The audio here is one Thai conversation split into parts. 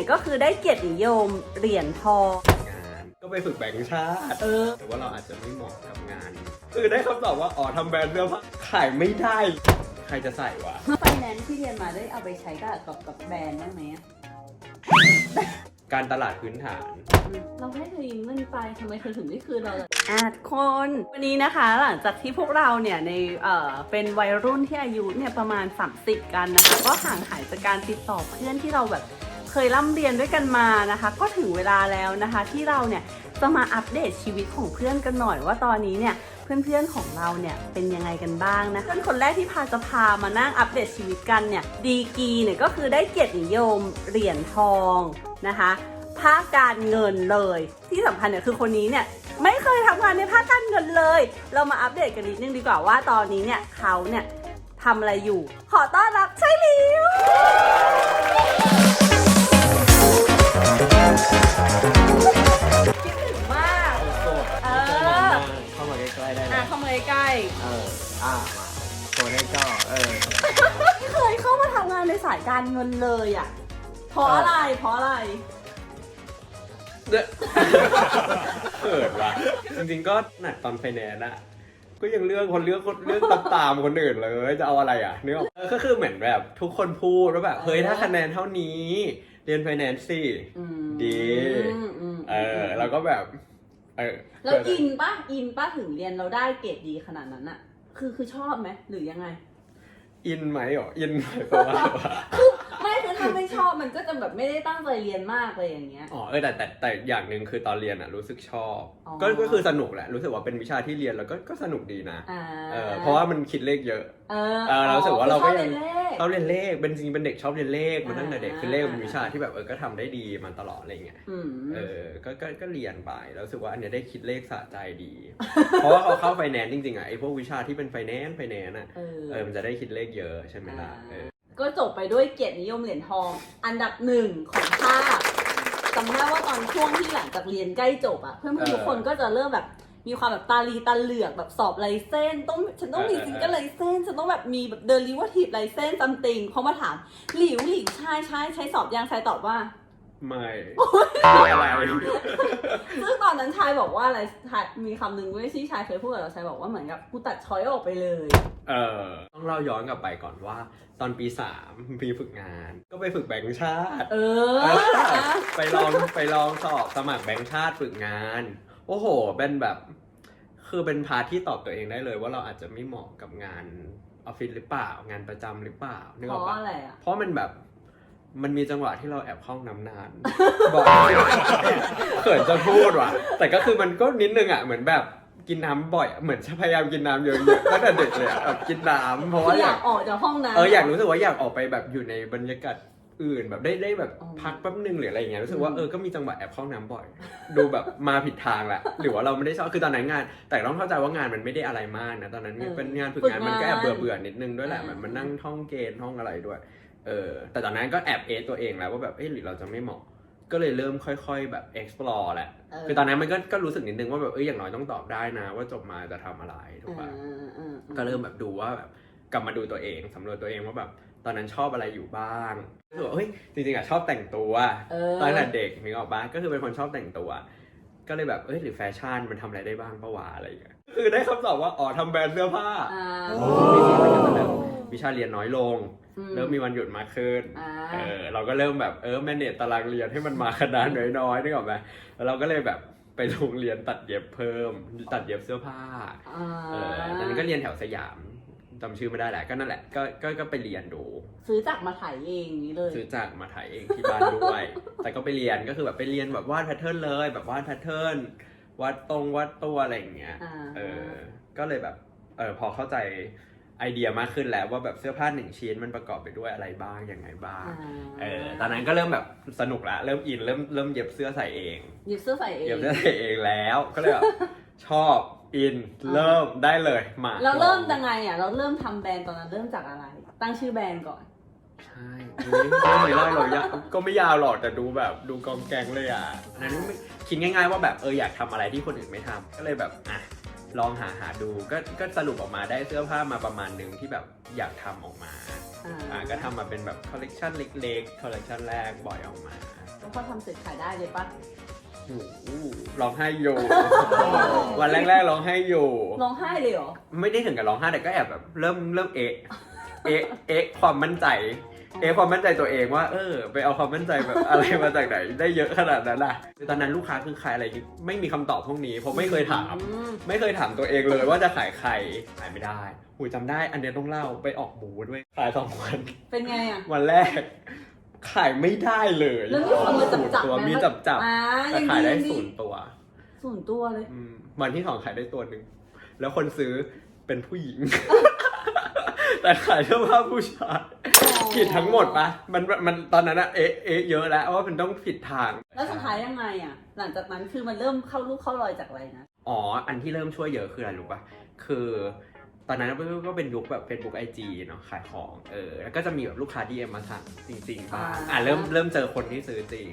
เนี่ยก็คือได้เกียรตินิยมเหรียญทอง งานก็ไปฝึกแบงค์ชาติ เออ แต่ว่าเราอาจจะไม่เหมาะกับงาน คือได้คำตอบว่า อ๋อทำแบรนด์เสื้อผ้าขายไม่ได้ ใครจะใส่วะ ไฟแนนซ์ที่เรียนมาได้เอาไปใช้กับกับกับแบรนด์บ้างไหมอะการตลาดพื้นฐาน เราให้เธอยืมเงินไปทำไมเธอถึงไม่คืนเราเลยอะทุกคน วันนี้นะคะหลังจากที่พวกเราเนี่ยในเอ่อเป็นวัยรุ่นที่อายุเนี่ยประมาณ 30 กันนะคะ ก็ห่างหายจากการติดต่อเพื่อนที่เราแบบ เคยร่ำเรียนด้วยกันมานะคะ ก็ถึงเวลาแล้วนะคะ ที่เราเนี่ยจะมาอัปเดตชีวิตของเพื่อนกันหน่อยว่าตอนนี้เนี่ยเพื่อนๆของเราเนี่ยเป็นยังไงกันบ้างนะเพื่อนคนแรกที่พาจะพามานั่งอัปเดตชีวิตกันเนี่ยดีกีเนี่ยก็คือได้เกียรตินิยมเหรียญทองนะคะภาคการเงินเลยที่สำคัญเนี่ยคือคนนี้เนี่ยไม่เคยทำงานในภาคการเงินเลย เรามาอัปเดตกันนิดนึงดีกว่าว่าตอนนี้เนี่ยเขาเนี่ยทำอะไรอยู่ ขอต้อนรับใช่หลิว คิดถึงมากโสดเออเข้ามาใกล้ๆได้เลอะยเข้ามาใกล้เอออ่ามาโซนให้ก็เออไม่เคยเข้ามาทำงานในสายการเงินเลยอะเพราะอะไรเพราะอะไรเนี่ยเขินว่ะจริงๆก็หนักตอนไฟแนนซ์อะก็ยังเลือกคนเลือกคนเลือกตามตามคนอื่นเลยจะเอาอะไรอะนึกออกเออก็คือเหมือนแบบทุกคนพูดว่าแบบเฮ้ยถ้าคะแนนเท่านี้ รียนไฟแนนซ์สิอืมดีอืมอืมเออแล้วก็แบบเออแล้วอินปะอินปะถึงเรียนเราได้เกรดดีขนาดนั้นอะคือคือชอบไหมหรือยังไง อินไหมอ๋ออินไหมเพราะว่า ไม่คือถ้าไม่ชอบมันก็จะแบบไม่ได้ตั้งใจเรียนมากเลยอย่างเงี้ย อ๋อเออแต่แต่แต่อย่างหนึ่งคือตอนเรียนอะรู้สึกชอบอ๋อ ก็ก็คือสนุกแหละรู้สึกว่าเป็นวิชาที่เรียนแล้วก็ก็สนุกดีนะอ่าเออเพราะว่ามันคิดเลขเยอะ เออเออเรารู้สึกว่าเราก็ยังคือชอบเรียนเลขเราเรียนเลขเป็นจริงๆเป็นเด็กชอบเรียนเลขมาตั้งแต่เด็กอ่าคือเลขเป็นวิชาที่แบบเออก็ทำได้ดีมาตลอดอะไรเงี้ยอืม เออก็ก็ก็เรียนไปแล้วรู้สึกว่าอันเนี้ยได้คิดเลขสะใจดี เพราะว่าเขาเข้าไฟแนนซ์จริงๆอะไอพวกวิชาที่เป็นไฟแนนซ์ไฟแนนซ์อะ เออเออมันจะได้คิดเลขเยอะใช่ไหมล่ะเออ ก็จบไปด้วยเกียรตินิยมเหรียญทอง อันดับหนึ่งของภาคจำได้ว่าตอนช่วงที่หลังจากเรียนใกล้จบอะเพื่อนๆทุกคนก็จะเริ่มแบบมีความแบบตาลีตาเหลือกแบบสอบไลเซนส์ต้องฉันต้องมีซิงเกิลไรเซนส์ฉันต้องแบบมีแบบเดลิเวอร์ทีฟไลเซนส์ซัมติงเขามาถามหลิวหลิวใช่ใช่ใช้สอบยังใช้ตอบว่า ไม่อะไรซึ่งตอนนั้นชายบอกว่าอะไรชายมีคำหนึ่งด้วยที่ชายเคยพูดกับเราชายบอกว่าเหมือนกับกูตัดช้อยออกไปเลย เออต้องเล่าย้อนกลับไปก่อนว่า ตอนปีสามปีฝึกงาน ก็ไปฝึกแบงค์ชาติ เออเอออะไปลองไปลองสอบสมัครแบงค์ชาติฝึกงาน โอ้โห เป็นแบบ คือเป็นพาร์ทที่ตอบตัวเองได้เลย ว่าเราอาจจะไม่เหมาะกับงานออฟฟิศหรือเปล่างานประจำหรือเปล่านึกเพออกราะปะอะไรอะเพราะมันแบบ มันมีจังหวะที่เราแอบเข้าห้องน้ำนาน บอกเขินจะพูดว่ะ แต่ก็คือมันก็นิดนึงอะเหมือนแบบกินน้ำบ่อยอะเหมือนจะพยายามกินน้ำเยอะๆตั้งแต่เด็กเลยอะแบบกินน้ำเพราะว่าคืออยายอากกออกจากห้องน้ำเอออยากรู้สึกว่าอยากออกไปแบบอยู่ในบรรยากาศอื่นแบบได้ได้แบบอ๋อพักแป๊บนึงหรืออะไรอย่างเงี้ยรู้สึกว่าอืม เออก็มีจังหวะแอบเข้าน้ำบ่อย ดูแบบมาผิดทางแหละหรือว่าเราไม่ได้ชอบคือตอนนั้นงาน แต่ต้องเข้าใจว่างานมันไม่ได้อะไรมากนะตอนนั้นเออเป็นงานฝึกฝึกงานงานมันก็แอบเบื่อเบื่อๆนิดนึงด้วยแหละอ่าเหมือนมันนั่งท่องเกณฑ์ท่องอะไรด้วย เออแต่ตอนนั้นก็แอบเอตัวเองแล้วว่าแบบเออหรือเราจะไม่เหมาะ ก็เลยเริ่มค่อยๆแบบ explore แหละเออคือตอนนั้นมันก็ก็รู้สึกนิดนึงว่าแบบเอออย่างน้อยต้องตอบได้นะ ว่าจบมาจะทำอะไรถูกอ่าปะอ่าอ่าก็เริ่มแบบดูว่าแบบกลับมาดูตัวเองสำรวจตัวเองว่าแบบตอนนั้นชอบอะไรอยู่บ้างรู้สึกว่าเฮ้ยจริงๆอะชอบแต่งตัว เออตอนแต่เด็กนึกออกปะก็คือเป็นคนชอบแต่งตัว ก็เลยแบบเอ้ยหรือแฟชั่นมันทำอะไรได้บ้างปะวะอะไรอย่างเงี้ยคือได้คำตอบว่าอ๋อทำแบรนด์เสื้อผ้า อ่าวิชาเรียนน้อยลง อืเริ่มมีวันหยุดมากขึ้น อ่า เออเราก็เริ่มแบบเออแมเนจตารางเรียนให้มันมาขนาดน้อยๆนึกออกไหมแล้วเราก็เลยแบบไปโรงเรียนตัดเย็บเพิ่ม ตัดเย็บเสื้อผ้า อ่าเออตอนนั้นก็เรียนแถวสยามจำชื่อไม่ได้แหละก็นั่นแหละก็ก็ก็ไปเรียนดู ซื้อจักรมาถ่ายเองนี้เลย ซื้อจากมาถ่ายเองที่บ้านด้วย แต่ก็ไปเรียนก็คือแบบไปเรียนแบบวาดแพทเทิร์นเลย แบบวาดแพทเทิร์นวาดตรงวาดตัวอะไรอย่างเงี้ย อ่า เออ ก็เลยแบบ เออพอเข้าใจ ไอเดียมากขึ้นแล้วว่าแบบเสื้อผ้าหนึ่งชิ้นมันประกอบไปด้วยอะไรบ้างยังไงบ้างอ่าเออตอนนั้นก็เริ่มแบบสนุกละเริ่มอินเริ่มเริ่มเย็บเสื้อใส่เองหยิบเสื้อใส่เองเย็บเสื้อใส่เองแล้วก็เลยแบบชอบอินเริ่มได้เลยมาเราเริ่มลยังไงอะเราเริ่มทำแบรนด์ตอนนั้นเริ่มจากอะไร ตั้งชื่อแบรนด์ก่อนใช่อุ๊ยไม่ได้หรอกยาวก็ไม่ยาวหรอกแต่ดูแบบดูกองแกงเลยอะอันนั้นไม่คิดง่าย ๆ ว่าแบบเอออยากทำอะไรที่คนอื่นไม่ทำก็เลยแบบอะ ลองหาหาดูก็ก็สรุปออกมาได้เสื้อผ้ามาประมาณหนึ่งที่แบบอยากทำออกมาอ่าอ่าก็ทำมาเป็นแบบคอลเลกชันเล็กๆคอลเลกชันแรกบ่อยออกมาแล้วพอทำเสร็จขายได้เลยปะโอ้โหร้องไห้อยู่ วันแรกๆร้องไห้อยู่ ร้องไห้เลยเหรอ ไม่ได้ถึงกับร้องไห้แต่ก็แอบแบบเริ่มเริ่มเอะเอะเอะความมั่นใจ เอะความมั่นใจตัวเองว่า เออ ไปเอาความมั่นใจแบบอะไรมาจากไหน ได้เยอะขนาดนั้นล่ะคือตอนนั้นลูกค้าคือใครอะไรที่ไม่มีคำตอบพวกนี้ผมไม่เคยถามอืมไม่เคยถามตัวเองเลยว่าจะขายใครขายไม่ได้หูจำได้ อันเนี้ยต้องเล่าไปออกบูธด้วยขายสองวันเป็นไงอะวันแรกขายไม่ได้เลยแล้วมีคนมาจับจับตัวไหมีจับจับอ่าแต่ยังขายได้ยังศูนย์ตัวศูนย์ตัวเลยอืมวันที่สองขายได้ตัวหนึ่งแล้วคนซื้อเป็นผู้หญิง แต่ขายเสื้อผ้าผู้ชายผิดทั้งหมดปะมันมันตอนนั้นอะเอ๊ะเอ๊ะเยอะแล้วว่ามันต้องผิดทาง แล้วสุดท้ายยังไงอะ หลังจากนั้นคือมันเริ่มเข้ารูปเข้ารอยจากอะไรนะ อ๋อ อันที่เริ่มช่วยเยอะคืออะไรรู้ปะคือตอนนั้นก็เป็นยุคแบบ Facebook IG เนาะขายของเออแล้วก็จะมีแบบลูกค้า DM มาสั่งจริงๆบ้างอ่าอ่าเริ่มเริ่มเจอคนที่ซื้อจริง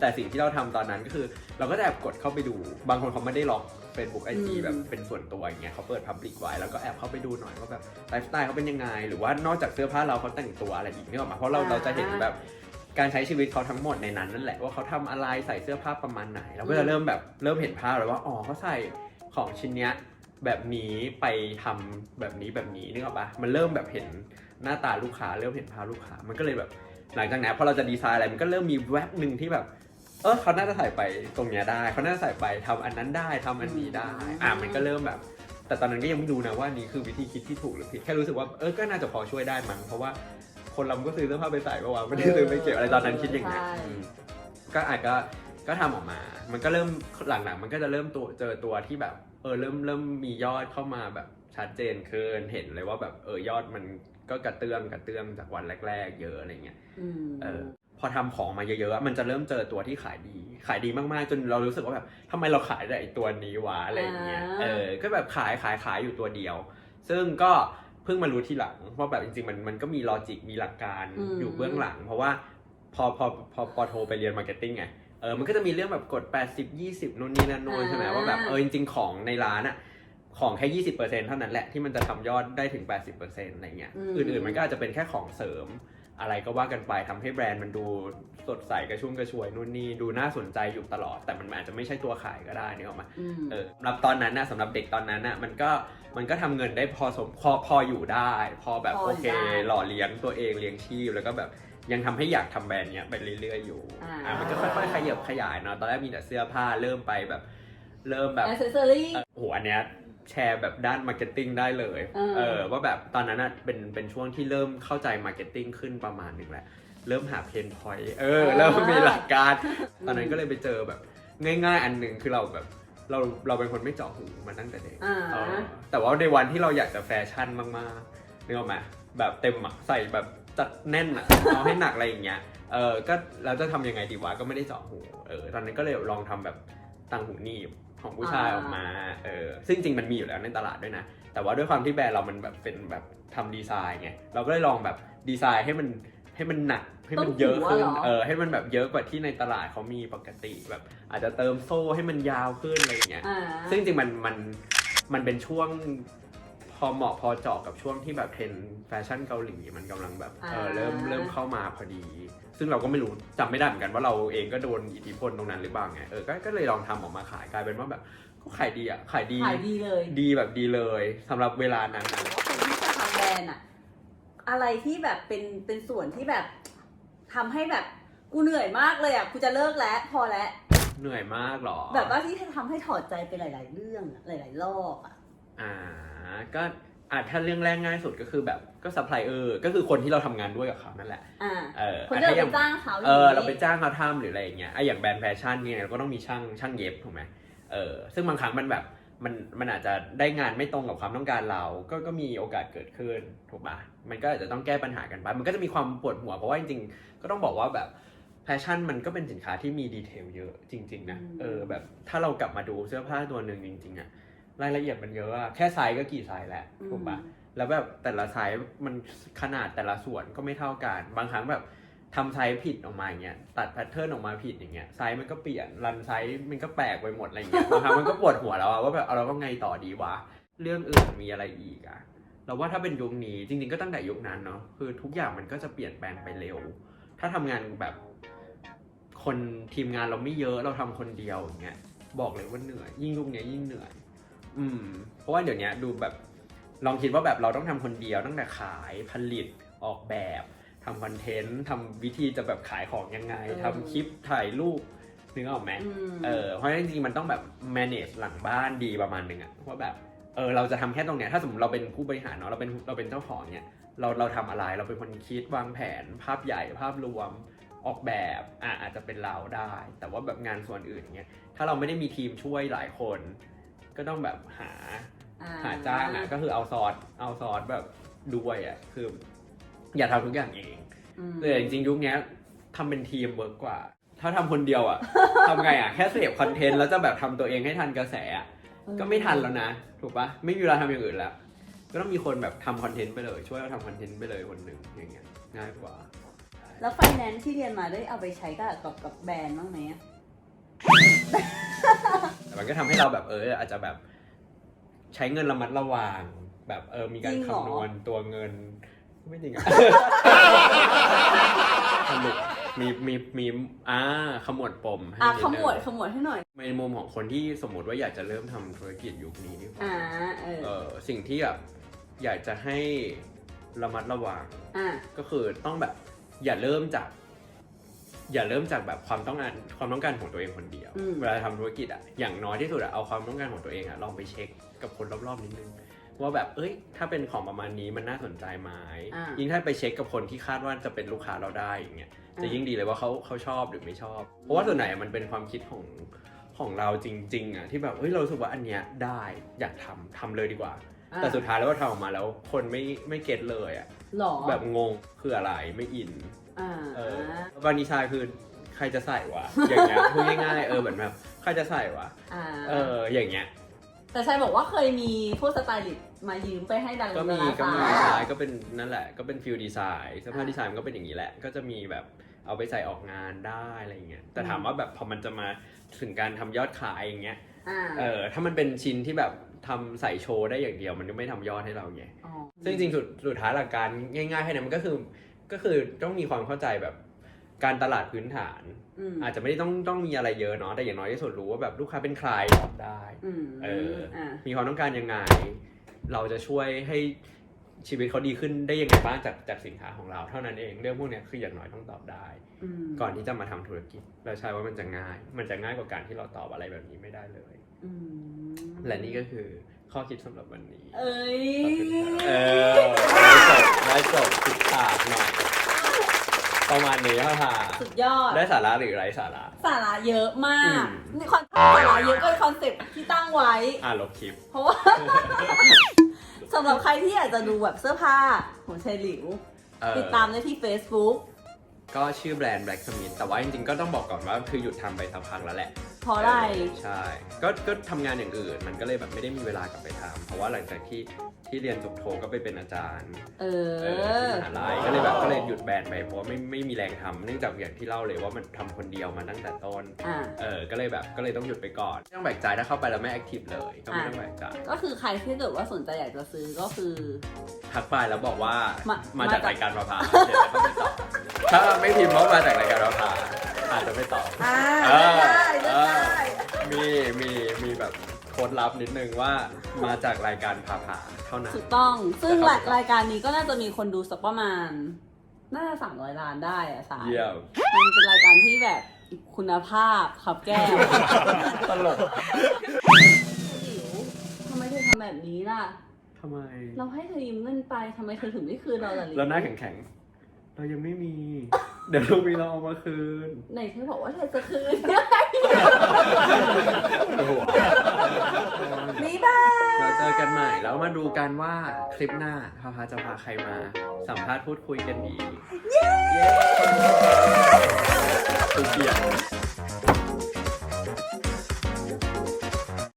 แต่สิ่งที่เราทำตอนนั้นก็คือ เราก็จะแอบกดเข้าไปดู บางคนเขาไม่ได้ล็อก Facebook IG แบบเป็นส่วนตัวอย่างเงี้ยเขาเปิด Public ไว้แล้วก็แอบเข้าไปดูหน่อยว่าแบบไลฟ์สไตล์เขาเป็นยังไง หรือว่านอกจากเสื้อผ้าเราเขาแต่งตัวอะไรอีกเนี่ยหรอกมาเพราะเราเราจะเห็นแบบการใช้ชีวิตเขาทั้งหมดในนั้นนั่นแหละว่าเขาทำอะไรใส่เสื้อผ้าประมาณไหนเราก็จะเริ่มแบบเริ่มเห็นภาพเลยว่าอ๋อเขาใส่ของชิ้นเนี้ยแบบนี้ไปทำแบบนี้แบบนี้นึกออกปะมันเริ่มแบบเห็นหน้าตาลูกค้าเริ่มเห็นภาพลูกค้ามันก็เลยแบบ หลังจากนั้นพอเราจะดีไซน์อะไรมันก็เริ่มมีแวบหนึ่งที่แบบ เออเขาน่าจะใส่ไปตรงเนี้ยได้เขาน่าจะใส่ไปทำอันนั้นได้ทำอันนี้ได้ อะมันก็เริ่มแบบ แต่ตอนนั้นก็ยังไม่รู้นะว่านี่คือวิธีคิดที่ถูกหรือผิดแค่รู้สึกว่าเออก็น่าจะพอช่วยได้มั้งเพราะว่าคนเราก็ซื้อเสื้อผ้าไปใส่ปะวะไม่ได้ซื้อไปเก็บอะไรตอนนั้นคิดอย่างเงี้ยใช่ อืมก็อาจก็ก็ทำออกมา มันก็เริ่มหลังๆ มันก็จะเริ่มตัวเจอตัวที่แบบ เออเริ่มเริ่มมียอดเข้ามาแบบชัดเจนขึ้นเห็นเลยว่าแบบเออยอดมันก็กระเตื้องกระเตื้องจากวันแรก ๆ เยอะอะไรเงี้ย อืม เออ พอทำของมาเยอะๆอะมันจะเริ่มเจอตัวที่ขายดี ขายดีมากๆ จนเรารู้สึกว่าแบบทำไมเราขายแต่ไอตัวนี้วะอะไรอย่างเงี้ยอ่าเออก็แบบขายขายขายอยู่ตัวเดียว ซึ่งก็เพิ่งมารู้ทีหลังว่าแบบจริงๆมันมันก็มีลอจิกมีหลักการอยู่เบื้องหลัง เพราะว่าพอพอพอพอโทรไปเรียนมาร์เก็ตติ้งไงเออมันก็จะมีเรื่องแบบกด 80 20นู่นนี่นั่นนู่นใช่ไหมว่าแบบเออจริงๆของในร้านอะของแค่ 20%เท่านั้นแหละที่มันจะทำยอดได้ถึง 80%อะไรเงี้ยอื่นๆมันก็อาจจะเป็นแค่ของเสริม อะไรก็ว่ากันไปทำให้แบรนด์มันดูสดใสกระชุ่มกระชวยนู่นนี่ดูน่าสนใจอยู่ตลอด แต่มันอาจจะไม่ใช่ตัวขายก็ได้นี่ออกมาอืมเออสำหรับตอนนั้นนะสำหรับเด็กตอนนั้นนะมันก็มันก็ทำเงินได้พอสมพอพออยู่ได้ พอแบบพอโอเคได้หล่อเลี้ยงตัวเองเลี้ยงชีพแล้วก็แบบยังทำให้อยากทำแบรนด์เนี้ยไปเรื่อยๆอยู่อ่าอ่ามันก็ค่อยๆขยับขยายเนาะตอนแรกมีแต่เสื้อผ้าเริ่มไปแบบ เริ่มแบบแอสเซสซอรี่เอ่อโอ้โหอันเนี้ย แชร์แบบด้านมาร์เก็ตติ้งได้เลย เออ เออว่าแบบตอนนั้นน่ะเป็นเป็นช่วงที่เริ่มเข้าใจมาร์เก็ตติ้งขึ้นประมาณหนึ่งแหละ เริ่มหาเพนพอยต์เออ เริ่มมีหลักการ ตอนนั้นก็เลยไปเจอแบบ ง่ายๆ อันหนึ่งคือเราแบบเราเราเป็นคนไม่เจาะหูมาตั้งแต่เด็กอ่า เออแต่ว่าในวันที่เราอยากจะแฟชั่นมากๆนึกออกไหมแบบเต็มอะใส่แบบจัดแน่นอะเอาให้หนักอะไรอย่างเงี้ย เออก็เราจะทำยังไงดีวะก็ไม่ได้เจาะหู เออตอนนั้นก็เลยลองทำแบบตังหูหนีบ ของผู้ชายอ่าออกมา เออ ซึ่งจริงมันมีอยู่แล้วในตลาดด้วยนะ แต่ว่าด้วยความที่แบรนด์เรามันแบบเป็นแบบทำดีไซน์ไง เราก็เลยลองแบบดีไซน์ให้มันให้มันหนักให้มันเยอะขึ้น เออ ให้มันแบบเยอะกว่าที่ในตลาดเขามีปกติแบบ อาจจะเติมโซ่ให้มันยาวขึ้นอะไรอย่างเงี้ยอ่าซึ่งจริงๆมันมันมันเป็นช่วงพอเหมาะพอเจาะกับช่วงที่แบบเทรนด์แฟชั่นเกาหลีมันกำลังแบบเออเริ่มอ่าเริ่มเข้ามาพอดี ซึ่งเราก็ไม่รู้จำไม่ได้เหมือนกันว่าเราเองก็โดนอิทธิพลตรงนั้นหรือเปล่าไงเออก็ก็เลยลองทำออกมาขายกลายเป็นว่าแบบก็ขายดีอะขายดีขายดีเลยดีแบบดีเลยสำหรับเวลานั้นนะว่าคนที่จะทำแบรนด์อะอะไรที่แบบเป็นเป็นส่วนที่แบบทำให้แบบกูเหนื่อยมากเลยอะกูจะเลิกแล้วพอแล้ว เหนื่อยมากหรอ แบบว่าที่ทำให้ถอดใจไปหลาย ๆ เรื่องอะหลาย ๆ รอบอะ อ่าก็ อะถ้าเรื่องแรกง่ายสุดก็คือแบบก็ซัพพลายเออร์ก็คือคนที่เราทำงานด้วยกับเขานั่นแหละ อ่าเออคนอะที่เราถ้าไปยังจ้างเขาเออย่งนี้เราไปจ้างเขาทำหรืออะไรอย่างเงี้ยไอะอย่างแบรนด์แฟชั่นเนี่ยเราก็ต้องมีช่างช่างเย็บถูกไหมเออซึ่งบางครั้งมันแบบมันมันอาจจะได้งานไม่ตรงกับความต้องการเรา ก็ก็มีโอกาสเกิดขึ้นถูกปะมันก็อาจจะต้องแก้ปัญหากันไปมันก็จะมีความปวดหัวเพราะว่าจริงๆ ก็ต้องบอกว่าแบบแฟชั่นมันก็เป็นสินค้าที่มีดีเทลเยอะจริง ๆนะเออแบบถ้าเรากลับมาดูเสื้อผ้าตัวหนึ่งจริงๆอะ รายละเอียดมันเยอะอะแค่ไซส์ก็กี่ไซส์แล้วถูกปะแล้วแบบแต่ละไซส์มันขนาดแต่ละส่วนก็ไม่เท่ากัน บางครั้งแบบทำไซส์ผิดออกมาอย่างเงี้ยตัดแพทเทิร์นออกมาผิดอย่างเงี้ยไซส์มันก็เปลี่ยนรันไซส์มันก็แปลกไปหมดอะไรเงี้ยบางครั้งมันก็ปวดหัวแล้วอะว่าแบบเอาเราก็ไงต่อดีวะเรื่องอื่นมีอะไรอีกอะเราว่าถ้าเป็นยุคนี้จริง ๆก็ตั้งแต่ยุคนั้นเนาะคือทุกอย่างมันก็จะเปลี่ยนแปลงไปเร็ว ถ้าทำงานแบบคนทีมงานเราไม่เยอะเราทำคนเดียวอย่างเงี้ยบอกเลยว่าเหนื่อย ยิ่งยุคเนี้ยยิ่งเหนื่อย อืม เพราะว่าเดี๋ยวนี้ดูแบบลองคิดว่าแบบเราต้องทำคนเดียวตั้งแต่ขายผลิตออกแบบทำคอนเทนต์ทำวิธีจะแบบขายของยังไงเออทำคลิปถ่ายรูปนึกออกไหมอืมเออเพราะฉะนั้นจริงๆมันต้องแบบ manage หลังบ้านดีประมาณหนึ่งอะว่าแบบเออเราจะทำแค่ตรงเนี้ยถ้าสมมติเราเป็นผู้บริหารเนาะเราเป็นเราเป็นเจ้าของเนี่ยเราเราทำอะไรเราเป็นคนคิดวางแผน ภาพใหญ่ภาพรวมออกแบบอะอาจจะเป็นเราได้ แต่ว่าแบบงานส่วนอื่นอย่างเงี้ยถ้าเราไม่ได้มีทีมช่วยหลายคน ก็ต้องแบบหาอ่หาจ้างอะก็คือเอาซอสเอาซอสแบบด้วยอะคือ อย่าทำทุกอย่างเองอืมแต่จริงๆยุคเนี้ยทำเป็นทีมเวิร์กกว่า ถ้าทำคนเดียวอะทำไงอะแค่เสพคอนเทนต์แล้วจะแบบทำตัวเองให้ทันกระแสอะก็ไม่ทันแล้วนะ ถูกปะไม่มีเวลาทำอย่างอื่นแล้ว ก็ต้องมีคนแบบทำคอนเทนต์ไปเลย ช่วยเราทำคอนเทนต์ไปเลยคนหนึ่งอย่างเงี้ยง่ายกว่า แล้วไฟแนนซ์ที่เรียนมาได้เอาไปใช้กับกับกับแบรนด์บ้างไหมอะแต่ มันก็ทำให้เราแบบเอออาจจะแบบใช้เงินระมัดระวังแบบเออมีการคำนวณตัวเงิน ไม่จริงอะ สนุกมีมีมีอ่าขมวดปมให้อะนิขนึงมวดขมวดให้หน่อย ในมุมของคนที่สมมติว่าอยากจะเริ่มทำธุรกิจยุคนี้ดีกว่าอ่าเออเออสิ่งที่แบบอยากจะให้ระมัดระวัง อ่าก็คือต้องแบบอย่าเริ่มจาก อย่าเริ่มจากแบบความต้องการความต้องการของตัวเองคนเดียว อืม เวลาทำธุรกิจอะอย่างน้อยที่สุดอะเอาความต้องการของตัวเองอะลองไปเช็คกับคนรอบๆนิดนึงว่าแบบเอ้ย ถ้าเป็นของประมาณนี้มันน่าสนใจไหมอ่ายิ่งถ้าไปเช็คกับคนที่คาดว่าจะเป็นลูกค้าเราได้อย่างเงี้ยจะยิ่งดีเลยว่าเขาเขาชอบหรือไม่ชอบ เพราะว่าส่วนไหนอะมันเป็นความคิดของของเราจริงๆอะที่แบบเฮ้ยเรารู้สึกว่าอันเนี้ยได้อยากทำทำเลยดีกว่า อ่าแต่สุดท้ายแล้วก็ทำออกมาแล้วคนไม่ไม่เก็ตเลยอะ หรอ แบบงงคืออะไรไม่อิน อ่าเออบางนิชาคือใครจะใส่วะอย่างเงี้ยพูดง่ายๆเออเหมือนแบบใครจะใส่วะอ่าเอออย่างเงี้ย แต่ชายบอกว่าเคยมีพวกสไตลิสต์มายืมไปให้ดังก็มีดาราก็มีสาวใช่ก็เป็นนั่นแหละ ก็เป็นฟิลดีไซน์เสื้อผ้าอ่าดีไซน์มันก็เป็นอย่างนี้แหละ ก็จะมีแบบเอาไปใส่ออกงานได้อะไรเงี้ยแต่อืมถามว่าแบบพอมันจะมาถึงการทำยอดขายอย่างเงี้ยอ่าเออถ้ามันเป็นชิ้นที่แบบทำใส่โชว์ได้อย่างเดียว มันก็ไม่ทำยอดให้เราไงอ๋อซึ่งจริงๆสุดสุดท้ายหลักการง่ายๆให้นะมันก็คือ ก็คือต้องมีความเข้าใจแบบการตลาดพื้นฐาน อืมอาจจะไม่ได้ต้องต้องมีอะไรเยอะเนาะแต่อย่างน้อยที่สุดรู้ว่าแบบลูกค้าเป็นใครตอบได้ อืมเอออ่ามีความต้องการยังไง เราจะช่วยให้ชีวิตเขาดีขึ้นได้ยังไงบ้างจากจากสินค้าของเราเท่านั้นเองเรื่องพวกเนี้ยคืออย่างน้อยต้องตอบได้ อืมก่อนที่จะมาทำธุรกิจเราใช่ว่ามันจะง่าย มันจะง่ายกว่าการที่เราตอบอะไรแบบนี้ไม่ได้เลย อืมและนี่ก็คือ ข้อคิดสำหรับวันนี้ เอ้ยเออได้จบได้จบติดปากหน่อยประมาณนี้ค่ะ สุดยอด ได้สาระหรือไร้สาระ สาระเยอะมากอืม นี่คอนสาระเยอะก็คอนเซ็ปต์ที่ตั้งไว้ อ่าลบคลิป เพราะว่า สำหรับใครที่อยากจะดูแบบเสื้อผ้าของชายหลิว เออติดตามได้ที่ Facebook ก็ชื่อแบรนด์ Black Smith แต่ว่าจริงๆก็ต้องบอกก่อนว่าคือหยุดทำไปสักพักแล้วแหละเพราะอะไรเออใช่ ก็ก็ทำงานอย่างอื่น มันก็เลยแบบไม่ได้มีเวลากลับไปทำเพราะว่าหลังจากที่ที่เรียนจบโทก็ไปเป็นอาจารย์เอเออที่มหาลัยก็เลยแบบก็เลยหยุดแบรนด์ไปเพราะว่าไม่ไม่มีแรงทำเนื่องจากอย่างที่เล่าเลยว่ามันทำคนเดียวมาตั้งแต่ต้น อ่าเออ ก็เลยแบบก็เลยต้องหยุดไปก่อนไม่ต้องแบกใจถ้าเข้าไปแล้วไม่แอคทีฟเลยก็ไม่ต้องแบกใจก็คือใครที่เกิดว่าสนใจอยากจะซื้อก็คือ ทักไปแล้วบอกว่ามามามาจากจากรายการประพาเดี๋ยวจะเข้าไปตอบถ้าไม่พิมพ์ว่ามาจากรายการประพาอาจจะไม่ตอบ อ่าเออ ได้ได้ได้ มีมีมีแบบโค้ดลับนิดนึงว่ามาจากรายการพาผาเท่านั้น ถูกต้อง ซึ่งนะครับรายการนี้ก็น่าจะมีคนดูสักประมาณ น่าจะสามร้อยล้านได้อะสายเยี่ยม มันเป็นรายการที่แบบคุณภาพขับแก้วตลกหลิวทำไมเธอทำแบบนี้ล่ะ ทำไม เราให้เธอยืมเงินไปทำไมเธอถึงไม่คืนเราล่ะหลิวเราหน้าแข็งๆ เรายังไม่มี เดี๋ยวเรามีเราเอามาคืน ไหนเธอบอกว่าเธอจะคืนโอ้โหบ๊ายบายเราเจอกันใหม่แล้วมาดูกันว่าคลิปหน้าพาพาจะพาใครมาสัมภาษณ์พูดคุยกันอีกเย้ทุกเกียรติ